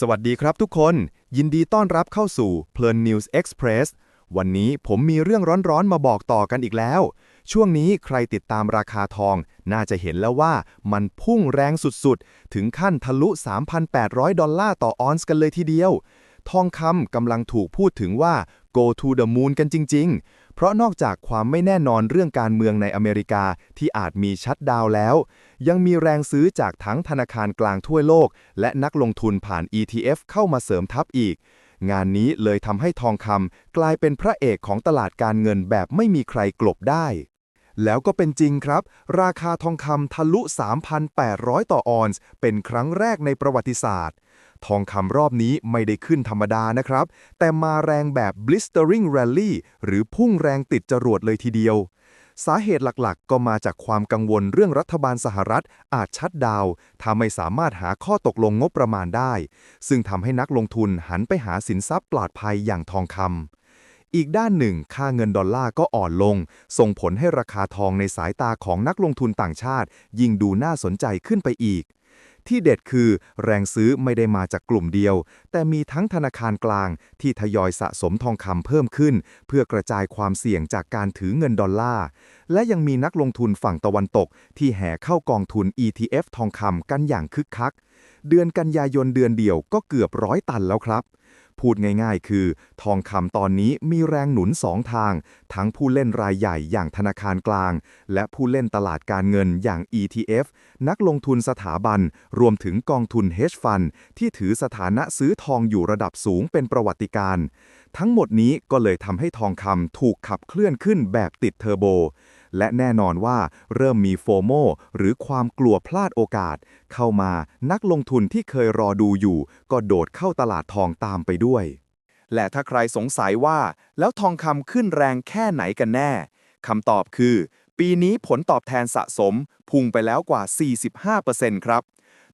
สวัสดีครับทุกคน ยินดีต้อนรับเข้าสู่เพลิน News Express วันนี้ผมมีเรื่องร้อนๆมาบอกต่อกันอีกแล้ว ช่วงนี้ใครติดตามราคาทอง น่าจะเห็นแล้วว่ามันพุ่งแรงสุดๆ ถึงขั้นทะลุ 3,800 ดอลลาร์ต่อออนซ์กันเลยทีเดียว ทองคำกำลังถูกพูดถึงว่า go to the moon กันจริง ๆ เพราะนอกจากความไม่แน่นอนเรื่องการเมืองในอเมริกาที่อาจมีชัดดาวแล้ว ยังมีแรงซื้อจากทั้งธนาคารกลางทั่วโลก และนักลงทุนผ่าน ETF เข้ามาเสริมทัพอีก งานนี้เลยทำให้ทองคำกลายเป็นพระเอกของตลาดการเงินแบบไม่มีใครกลบได้แล้วก็เป็นจริงครับ ราคาทองคำทะลุ 3,800 ต่อออนซ์ เป็นครั้งแรกในประวัติศาสตร์ ทองคำรอบนี้ไม่ได้ขึ้นธรรมดานะครับ แต่มาแรงแบบ blistering rally หรือพุ่งแรงติดจรวดเลยทีเดียว สาเหตุหลักๆ ก็มาจากความกังวลเรื่องรัฐบาลสหรัฐอาจชัดดาวถ้าไม่สามารถหาข้อตกลงงบประมาณได้ ซึ่งทำให้นักลงทุนหันไปหาสินทรัพย์ปลอดภัยอย่างทองคำอีกด้านหนึ่ง ค่าเงินดอลลาร์ก็อ่อนลง ส่งผลให้ราคาทองในสายตาของนักลงทุนต่างชาติ ยิ่งดูน่าสนใจขึ้นไปอีก ที่เด็ดคือแรงซื้อไม่ได้มาจากกลุ่มเดียว แต่มีทั้งธนาคารกลางที่ทยอยสะสมทองคำเพิ่มขึ้น เพื่อกระจายความเสี่ยงจากการถือเงินดอลลาร์ และยังมีนักลงทุนฝั่งตะวันตก ที่แห่เข้ากองทุน ETF ทองคำกันอย่างคึกคัก เดือนกันยายนเดือนเดียวก็เกือบร้อยตันแล้วครับ พูดง่ายๆ คือ ทองคำตอนนี้มีแรงหนุนสองทาง ทั้งผู้เล่นรายใหญ่อย่างธนาคารกลาง และผู้เล่นตลาดการเงินอย่าง ETF นักลงทุนสถาบัน รวมถึงกองทุน Hedge Fund ที่ถือสถานะซื้อทองอยู่ระดับสูงเป็นประวัติการณ์ทั้งหมดนี้ก็เลยทำให้ทองคำถูกขับเคลื่อนขึ้นแบบติดเทอร์โบ และแน่นอนว่าเริ่มมีโฟโมหรือความกลัวพลาดโอกาส เข้ามานักลงทุนที่เคยรอดูอยู่ ก็โดดเข้าตลาดทองตามไปด้วย และถ้าใครสงสัยว่า แล้วทองคำขึ้นแรงแค่ไหนกันแน่คำตอบคือ ปีนี้ผลตอบแทนสะสม พุ่งไปแล้วกว่า 45%ครับ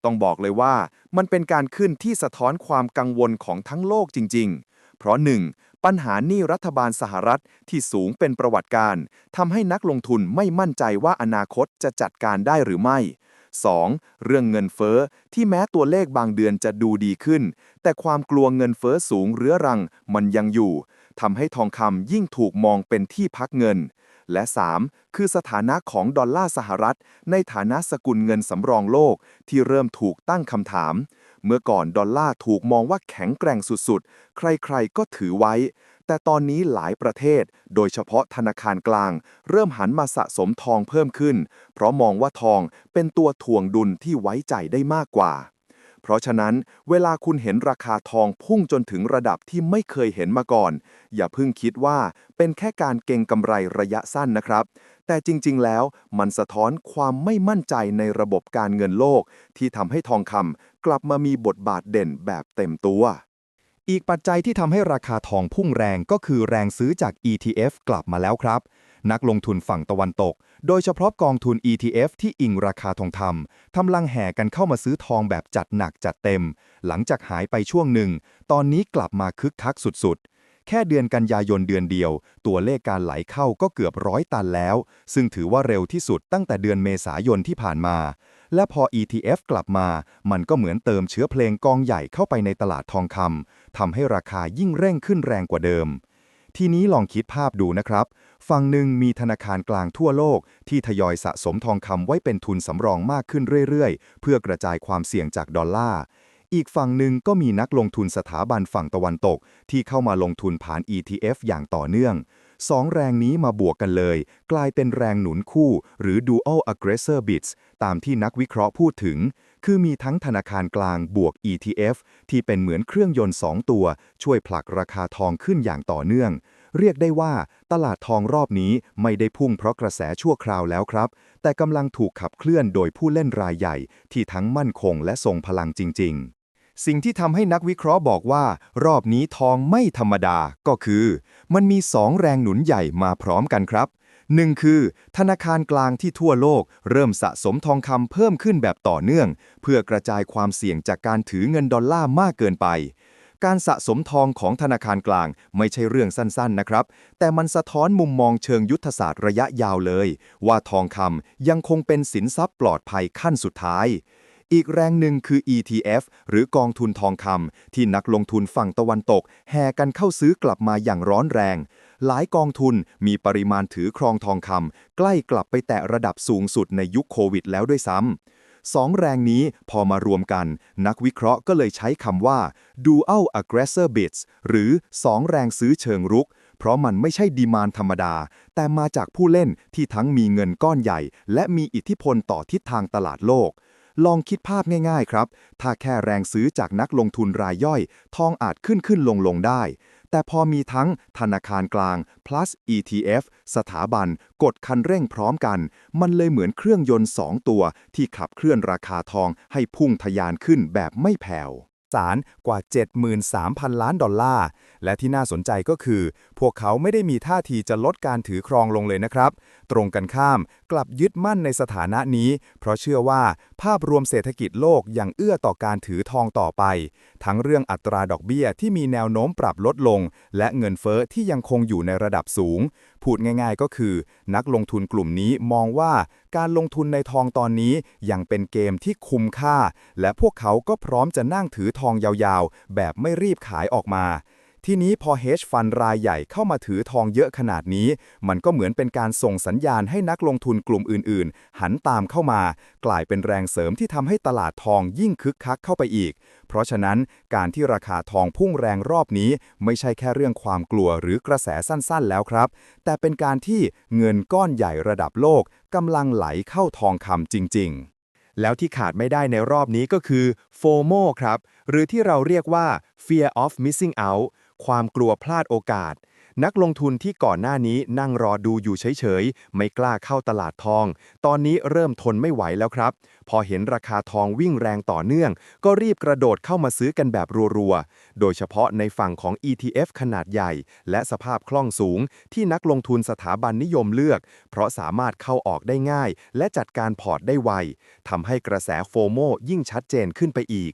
ต้องบอกเลยว่ามันเป็นการขึ้นที่สะท้อนความกังวลของทั้งโลกจริง ๆ เพราะ 1. ปัญหาหนี้รัฐบาลสหรัฐที่สูงเป็นประวัติการทำให้นักลงทุนไม่มั่นใจว่าอนาคตจะจัดการได้หรือไม่ 2. เรื่องเงินเฟ้อที่แม้ตัวเลขบางเดือนจะดูดีขึ้น แต่ความกลัวเงินเฟ้อสูงเรื้อรังมันยังอยู่ทำให้ทองคำยิ่งถูกมองเป็นที่พักเงิน และ 3. คือสถานะของดอลลาร์สหรัฐ ในฐานะสกุลเงินสำรองโลกที่เริ่มถูกตั้งคำถาม เมื่อก่อนดอลลาร์ถูกมองว่าแข็งแกร่งสุดๆ ใครๆก็ถือไว้ แต่ตอนนี้หลายประเทศ โดยเฉพาะธนาคารกลาง เริ่มหันมาสะสมทองเพิ่มขึ้น เพราะมองว่าทองเป็นตัวถ่วงดุลที่ไว้ใจได้มากกว่า เพราะฉะนั้น เวลาคุณเห็นราคาทองพุ่งจนถึงระดับที่ไม่เคยเห็นมาก่อน อย่าเพิ่งคิดว่าเป็นแค่การเก็งกำไรระยะสั้นนะครับแต่จริง ๆ แล้วมันสะท้อนความไม่มั่นใจในระบบการเงินโลก ที่ทำให้ทองคำ กลับมามีบทบาทเด่นแบบเต็มตัว อีกปัจจัยที่ทำให้ราคาทองพุ่งแรงก็คือแรงซื้อจาก ETF กลับมาแล้วครับ นักลงทุนฝั่งตะวันตก โดยเฉพาะกองทุน ETF ที่อิงราคาทองคำกำลังแห่กันเข้ามาซื้อทองแบบจัดหนักจัดเต็ม หลังจากหายไปช่วงหนึ่ง ตอนนี้กลับมาคึกคักสุดๆแค่เดือนกันยายนเดือนเดียว ตัวเลขการไหลเข้าก็เกือบร้อยตันแล้ว ซึ่งถือว่าเร็วที่สุดตั้งแต่เดือนเมษายนที่ผ่านมา และพอ ETF กลับมา มันก็เหมือนเติมเชื้อเพลงกองใหญ่เข้าไปในตลาดทองคำทำให้ราคายิ่งเร่งขึ้นแรงกว่าเดิม ทีนี้ลองคิดภาพดูนะครับ ฝั่งหนึ่งมีธนาคารกลางทั่วโลก ที่ทยอยสะสมทองคำไว้เป็นทุนสำรองมากขึ้นเรื่อยๆ เพื่อกระจายความเสี่ยงจากดอลลาร์อีกฝั่งหนึ่งก็มีนักลงทุนสถาบันฝั่งตะวันตก ที่เข้ามาลงทุนผ่าน ETF อย่างต่อเนื่องสองแรงนี้มาบวกกันเลย กลายเป็นแรงหนุนคู่ หรือ dual aggressor bids ตามที่นักวิเคราะห์พูดถึง คือมีทั้งธนาคารกลางบวก ETF ที่เป็นเหมือนเครื่องยนต์ 2 ตัว ช่วยผลักราคาทองขึ้นอย่างต่อเนื่อง เรียกได้ว่าตลาดทองรอบนี้ไม่ได้พุ่งเพราะกระแสชั่วคราวแล้วครับ แต่กำลังถูกขับเคลื่อนโดยผู้เล่นรายใหญ่ ที่ทั้งมั่นคงและทรงพลังจริง ๆสิ่งที่ทำให้นักวิเคราะห์บอกว่า รอบนี้ทองไม่ธรรมดาก็คือ มันมีสองแรงหนุนใหญ่มาพร้อมกันครับ หนึ่งคือ ธนาคารกลางที่ทั่วโลก เริ่มสะสมทองคำเพิ่มขึ้นแบบต่อเนื่อง เพื่อกระจายความเสี่ยงจากการถือเงินดอลลาร์มากเกินไป การสะสมทองของธนาคารกลางไม่ใช่เรื่องสั้นๆนะครับ แต่มันสะท้อนมุมมองเชิงยุทธศาสตร์ระยะยาวเลย ว่าทองคำยังคงเป็นสินทรัพย์ปลอดภัยขั้นสุดท้ายอีกแรงหนึ่งคือ ETF หรือกองทุนทองคำที่นักลงทุนฝั่งตะวันตก แห่กันเข้าซื้อกลับมาอย่างร้อนแรง หลายกองทุนมีปริมาณถือครองทองคำใกล้กลับไปแตะระดับสูงสุดในยุคโควิดแล้วด้วยซ้ำสองแรงนี้พอมารวมกัน นักวิเคราะห์ก็เลยใช้คำว่า dual aggressor bids หรือ 2 แรงซื้อเชิงรุก เพราะมันไม่ใช่ดีมานธรรมดา แต่มาจากผู้เล่นที่ทั้งมีเงินก้อนใหญ่ และมีอิทธิพลต่อทิศทางตลาดโลกลองคิดภาพง่าย ๆ ครับ ถ้าแค่แรงซื้อจากนักลงทุนรายย่อย ทองอาจขึ้นขึ้นลงลงได้ แต่พอมีทั้งธนาคารกลาง plus ETF สถาบัน กดคันเร่งพร้อมกัน มันเลยเหมือนเครื่องยนต์ 2 ตัว ที่ขับเคลื่อนราคาทองให้พุ่งทะยานขึ้นแบบไม่แผ่วสารกว่า 73,000 ล้านดอลลาร์ และที่น่าสนใจก็คือ พวกเขาไม่ได้มีท่าทีจะลดการถือครองลงเลยนะครับ ตรงกันข้าม กลับยึดมั่นในสถานะนี้ เพราะเชื่อว่าภาพรวมเศรษฐกิจโลกยังเอื้อต่อการถือทองต่อไป ทั้งเรื่องอัตราดอกเบี้ยที่มีแนวโน้มปรับลดลง และเงินเฟ้อที่ยังคงอยู่ในระดับสูง พูดง่ายๆก็คือ นักลงทุนกลุ่มนี้มองว่าการลงทุนในทองตอนนี้ยังเป็นเกมที่คุ้มค่า และพวกเขาก็พร้อมจะนั่งถือทองยาวๆ แบบไม่รีบขายออกมา ทีนี้พอ hedge fund รายใหญ่เข้ามาถือทองเยอะขนาดนี้ มันก็เหมือนเป็นการส่งสัญญาณให้นักลงทุนกลุ่มอื่นๆ หันตามเข้ามา กลายเป็นแรงเสริมที่ทำให้ตลาดทองยิ่งคึกคักเข้าไปอีก เพราะฉะนั้นการที่ราคาทองพุ่งแรงรอบนี้ ไม่ใช่แค่เรื่องความกลัวหรือกระแสสั้นๆแล้วครับ แต่เป็นการที่เงินก้อนใหญ่ระดับโลกกำลังไหลเข้าทองคำจริง ๆแล้วที่ขาดไม่ได้ในรอบนี้ก็คือ FOMO ครับ หรือที่เราเรียกว่า Fear of Missing Out ความกลัวพลาดโอกาส นักลงทุนที่ก่อนหน้านี้นั่งรอดูอยู่เฉยๆ ไม่กล้าเข้าตลาดทอง ตอนนี้เริ่มทนไม่ไหวแล้วครับ พอเห็นราคาทองวิ่งแรงต่อเนื่อง ก็รีบกระโดดเข้ามาซื้อกันแบบรัวๆ โดยเฉพาะในฝั่งของ ETF ขนาดใหญ่ และสภาพคล่องสูง ที่นักลงทุนสถาบันนิยมเลือก เพราะสามารถเข้าออกได้ง่าย และจัดการพอร์ตได้ไวทำให้กระแสโฟโมยิ่งชัดเจนขึ้นไปอีก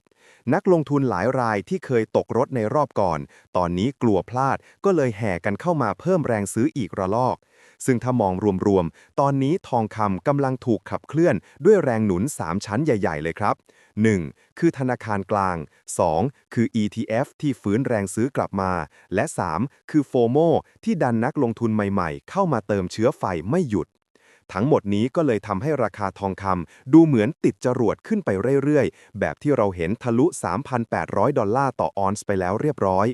นักลงทุนหลายรายที่เคยตกรถในรอบก่อน ตอนนี้กลัวพลาดก็เลยแห่กันเข้ามาเพิ่มแรงซื้ออีกระลอก ซึ่งถ้ามองรวมๆ ตอนนี้ทองคำกำลังถูกขับเคลื่อนด้วยแรงหนุน 3 ชั้นใหญ่ๆ เลยครับ 1. คือธนาคารกลาง 2. คือ ETF ที่ฟื้นแรงซื้อกลับมา และ 3. คือ FOMO ที่ดันนักลงทุนใหม่ๆ เข้ามาเติมเชื้อไฟไม่หยุด ทั้งหมดนี้ก็เลยทำให้ราคาทองคำดูเหมือนติดจรวดขึ้นไปเรื่อยๆ แบบที่เราเห็นทะลุ 3,800 ดอลลาร์ต่อออนซ์ไปแล้วเรียบร้อย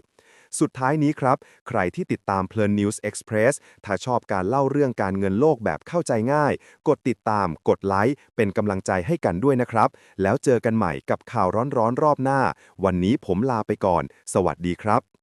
สุดท้ายนี้ครับ ใครที่ติดตามเพลิน News Express ถ้าชอบการเล่าเรื่องการเงินโลกแบบเข้าใจง่าย กดติดตาม กดไลค์ เป็นกำลังใจให้กันด้วยนะครับ แล้วเจอกันใหม่กับข่าวร้อนๆรอบหน้า วันนี้ผมลาไปก่อน สวัสดีครับ